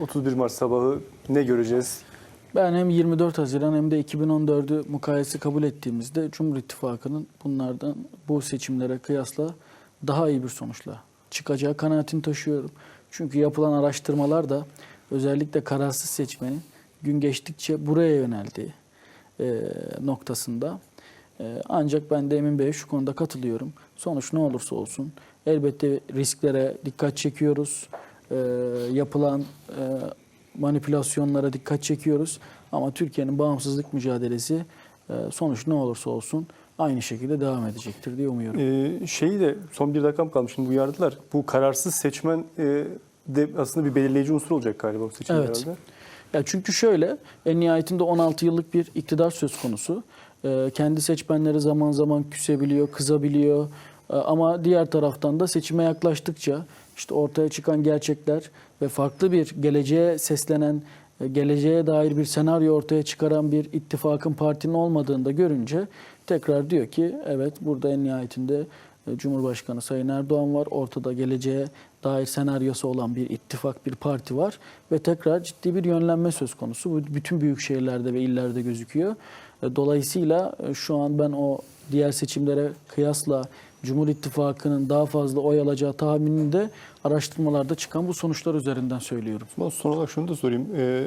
31 Mart sabahı ne göreceğiz? Ben hem 24 Haziran hem de 2014'ü mukayese kabul ettiğimizde Cumhur İttifakı'nın bunlardan bu seçimlere kıyasla daha iyi bir sonuçla çıkacağı kanaatini taşıyorum. Çünkü yapılan araştırmalar da özellikle kararsız seçmenin gün geçtikçe buraya yöneldiği e, noktasında. E, ancak ben de Emin Bey'e şu konuda katılıyorum. Sonuç ne olursa olsun elbette risklere dikkat çekiyoruz. E, yapılan e, manipülasyonlara dikkat çekiyoruz. Ama Türkiye'nin bağımsızlık mücadelesi e, sonuç ne olursa olsun aynı şekilde devam edecektir diye umuyorum. Ee, şeyi de son bir dakikam kalmış şimdi uyardılar. Bu kararsız seçmen e, de aslında bir belirleyici unsur olacak galiba bu seçimlerde. Evet. Ya çünkü şöyle en nihayetinde 16 yıllık bir iktidar söz konusu. Ee, kendi seçmenleri zaman zaman küsebiliyor, kızabiliyor. Ee, ama diğer taraftan da seçime yaklaştıkça işte ortaya çıkan gerçekler ve farklı bir geleceğe seslenen, e, geleceğe dair bir senaryo ortaya çıkaran bir ittifakın partinin olmadığını da görünce tekrar diyor ki evet burada en nihayetinde e, Cumhurbaşkanı Sayın Erdoğan var. Ortada geleceğe dair senaryosu olan bir ittifak, bir parti var. Ve tekrar ciddi bir yönlenme söz konusu. Bu bütün büyük şehirlerde ve illerde gözüküyor. E, Dolayısıyla şu an ben o diğer seçimlere kıyasla Cumhur İttifakı'nın daha fazla oy alacağı tahminini de araştırmalarda çıkan bu sonuçlar üzerinden söylüyorum. Son olarak şunu da sorayım. Ee,